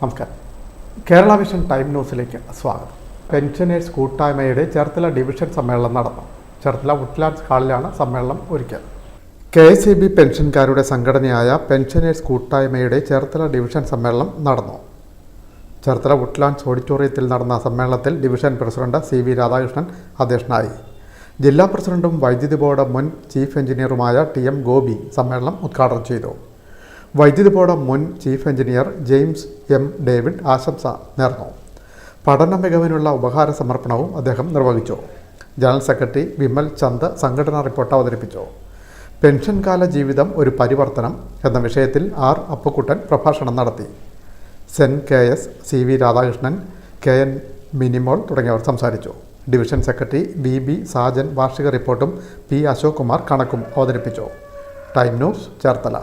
നമസ്കാരം. Kerala vision time ന്യൂസിലേക്ക് സ്വാഗതം. പെൻഷനേഴ്സ് കൂട്ടായ്മയുടെ ചേർത്തല ഡിവിഷൻ സമ്മേളനം നടന്നു. ചേർത്തല വുഡ്ലാൻഡ്സ് ഹാളിലാണ് സമ്മേളനം ഒരുക്കിയത്. കെ എസ് ഇ ബി പെൻഷൻകാരുടെ സംഘടനയായ പെൻഷനേഴ്സ് കൂട്ടായ്മയുടെ ചേർത്തല ഡിവിഷൻ സമ്മേളനം നടന്നു. ചേർത്തല വുഡ്ലാൻഡ്സ് ഓഡിറ്റോറിയത്തിൽ നടന്ന സമ്മേളനത്തിൽ division president C V Radhakrishnan അധ്യക്ഷനായി. ജില്ലാ പ്രസിഡന്റും വൈദ്യുതി ബോർഡ് മുൻ ചീഫ് എഞ്ചിനീയറുമായ ടി എം ഗോപി സമ്മേളനം ഉദ്ഘാടനം ചെയ്തു. വൈദ്യുതി ബോർഡ് മുൻ chief engineer James M David ആശംസ നേർന്നു. പഠന മികവിനുള്ള ഉപഹാര സമർപ്പണവും അദ്ദേഹം നിർവഹിച്ചു. ജനറൽ സെക്രട്ടറി വിമൽ ചന്ദ് സംഘടനാ റിപ്പോർട്ട് അവതരിപ്പിച്ചു. പെൻഷൻകാല ജീവിതം ഒരു പരിവർത്തനം എന്ന വിഷയത്തിൽ ആർ അപ്പുക്കുട്ടൻ പ്രഭാഷണം നടത്തി. Sen K S C V Radhakrishnan K N Minimol തുടങ്ങിയവർ സംസാരിച്ചു. Division secretary B B Sajan വാർഷിക റിപ്പോർട്ടും പി അശോക് കുമാർ കണക്കും അവതരിപ്പിച്ചു. Time news Cherthala.